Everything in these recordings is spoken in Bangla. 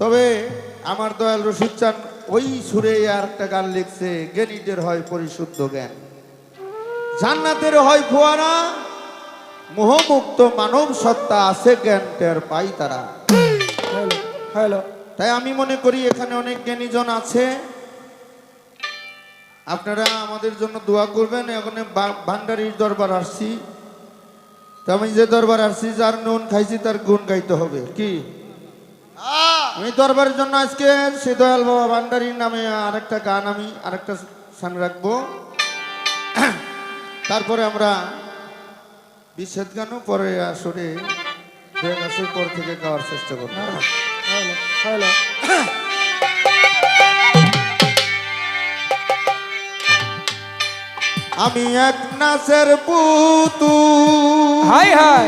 তবে আমার দয়াল রশিদ চান ওই সুরে আর একটা গান লিখছে জ্ঞানীদের হয় পরিশুদ্ধ জ্ঞান। জান্নাতের হয় ফোয়ারা মোহমুক্ত মানব সত্তা আছে জ্ঞান টের পাই তারা। হ্যালো হ্যালো তাই আমি মনে করি এখানে অনেক জ্ঞানীজন আছে। আপনারা আমাদের জন্য দোয়া করবেন এখানে ভান্ডারির দরবার আসছি। তো আমি যে দরবার আসছি যার নুন খাইছি তার গুণ গাইতে হবে। কি? আমি দরবারের জন্য আজকে সে বাবা ভান্ডারির নামে আরেকটা গান আমি, আরেকটা সান রাখব। তারপরে আমরা বিচ্ছেদ গানও পরে আসরে আসর পর থেকে গাওয়ার চেষ্টা করব। আমি এক নাচের পুতু হাই হাই।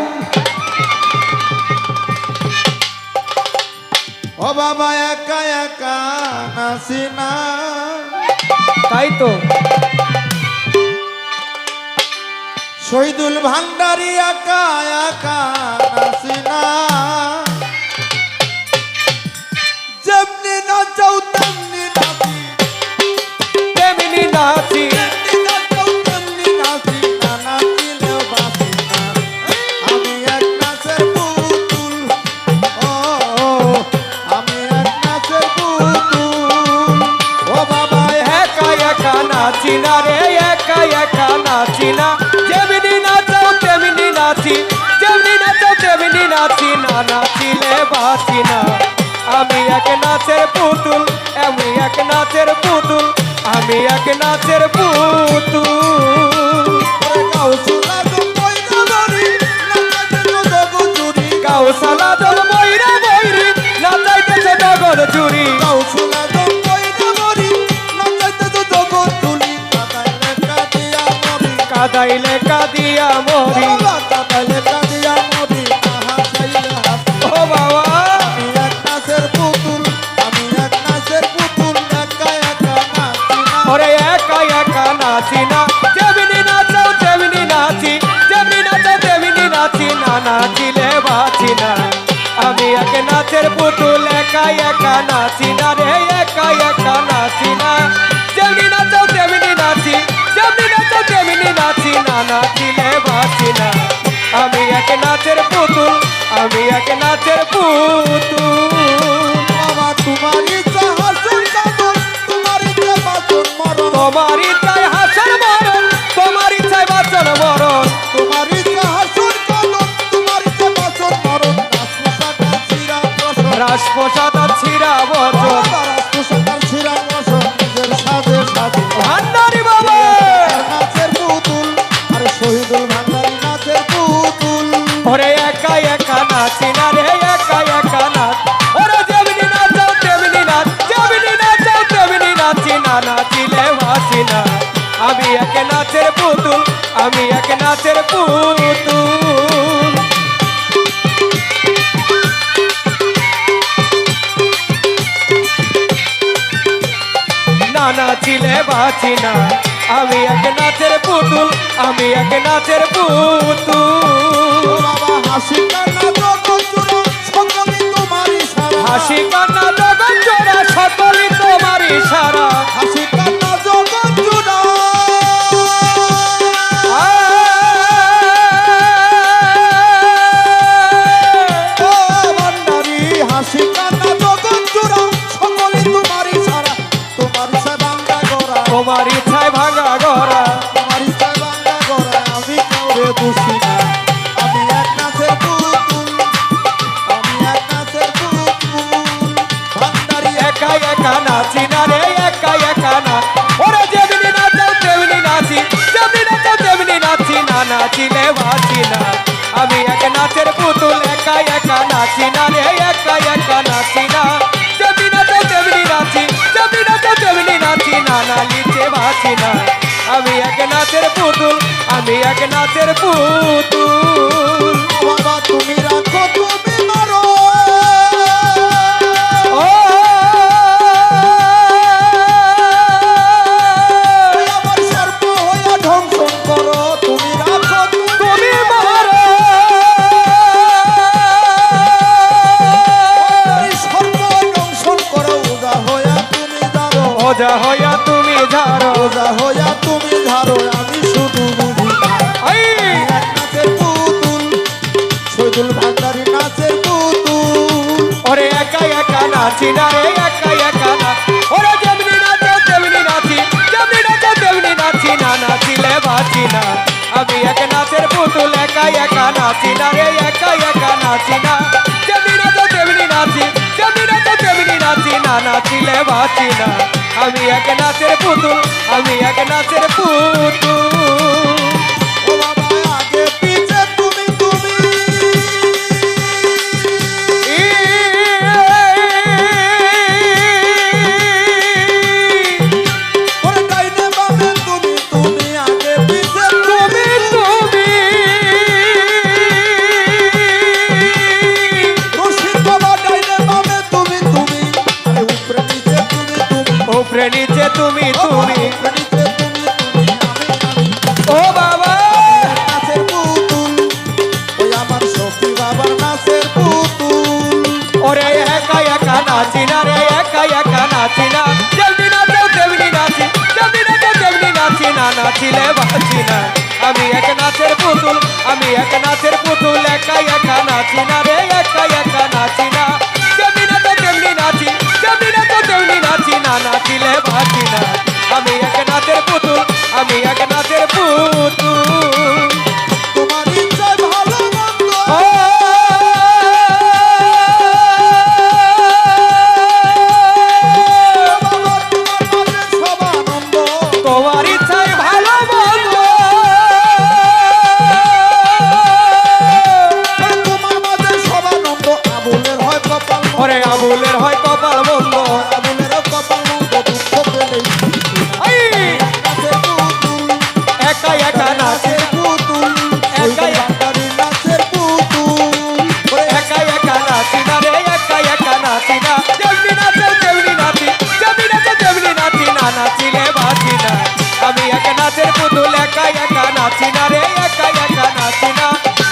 ও বাবা একা একা নাচি না। তাই তো। শহীদুল ভান্ডারি একা একা নাচি না। নাচি না রে, একা একা নাচি না। যেমনি নাচাও, তেমনি নাচি। যেমনি নাচাও, তেমনি নাচি না, নাচিলে বাঁচি আমি এক নাচের পুতুল, আমি এক নাচের পুতুল, আমি এক নাচের পুতুল। নাচি না নাচিলে বাঁচি না আমি এক নাচের পুতুল একা একা নাচি না রে একা একা নাচিলে বাসিনা আমি এক নাচের পুতুল আমি এক নাচের পুতুল। বাবা তোমার ইচ্ছা হাসুন নাচি। না না। নাচিলে বাঁচি না। আমি এক নাচের পুতুল, আমি এক নাচের পুতুল। না নাচিলে না হাসি কান্না জগৎ জোড়া সকলই তোমার ইশারা। নাচিলে বাঁচি না। আমি এক নাচের পুতুল, একা একা নাচি না রে, একা একা নাচি না। যেমনি নাচাও তেমনি নাচি, যেমনি নাচাও তেমনি নাচি না না নিচে বাঁচি না। আমি এক নাচের পুতুল, আমি এক নাচের পুতুল। ভান্ডারি নাচের পুতুল ওরে একা একা নাচি না রে একা একা না। ওরে যেমনি নাচো তেমনি নাচি যেমনি নাচো তেমনি নাচি না, নাচিলে বাঁচি না। আমি এক নাচের পুতুল, একা একা নাচি না রে একা একা নাচি না। যেমনি নাচো তেমনি নাচি যেমনি নাচো তেমনি নাচি না, নাচিলে বাঁচি না। আমি এক নাচের পুতুল, আমি এক নাচের পুতুল। একা নাচি না রে একা একা নাচি না যেমনি নাচো তেমনি নাচি যেমনি নাচো তেমনি নাচি না নাচিলে বাঁচি না আমি এক নাচের পুতুল আমি এক নাচের পুতুল একা একা নাচি না রে একা একা নাচি না যেমনি নাচো তেমনি নাচি যেমনি নাচো তেমনি নাচি না নাচিলে বাঁচি না আমি এক নাচের পুতুল আমি এক নাচের পুতুল নাচিলে বাঁচি না আমি এক নাচের পুতুল, একা একা নাচি না রে, একা একা নাচি না।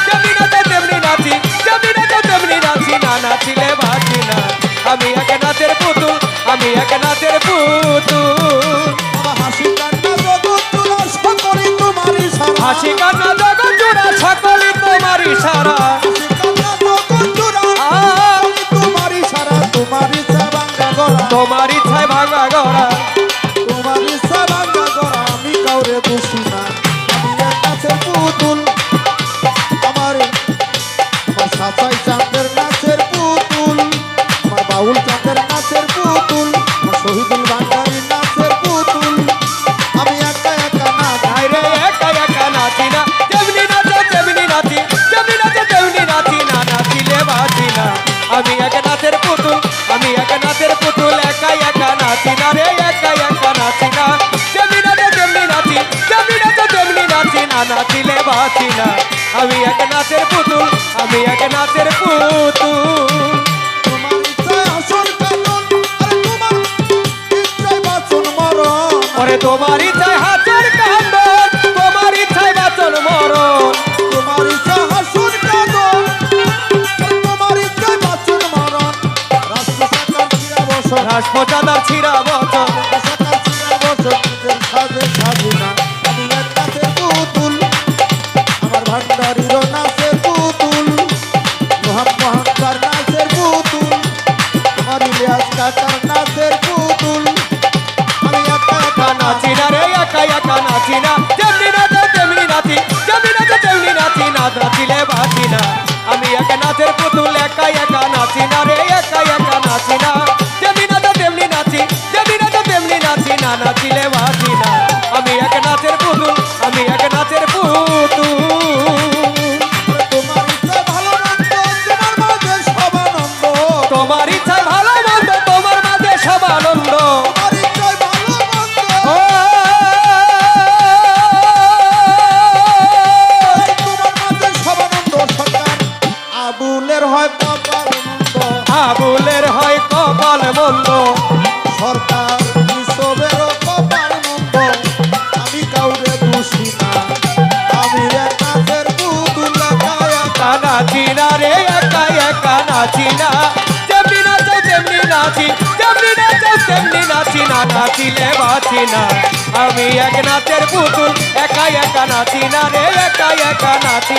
যেমনি নাচে তেমনি নাচি, যেমনি নাচে তেমনি নাচি না, নাচিলে বাঁচি না আমি এক নাচের পুতুল না নাচিলে বাঁচি না আমি এক নাচের পুতুল আমি এক নাচের পুতুল। ওরে তোমার ইচ্ছায় হাতের কান্দন তোমার ইচ্ছায় বাঁচন মরণ। তোমার ইচ্ছা হাসুন কাঁদন তোমার ইচ্ছায় বাঁচন মরণ। রাষ্ট্রসাকার চিরা বসন রাজপোচাদার ছিড়া নাচি না নাচিলে বাঁচি না আমি এক নাচের পুতুল একা একা নাচি নাচি না, যেমনি নাচো তেমনি নাচি, যেমনি নাচো তেমনি নাচি না, নাচিলে বাঁচি না। আমি এক নাচের পুতুল একা একা নাচি রে একা একা নাচি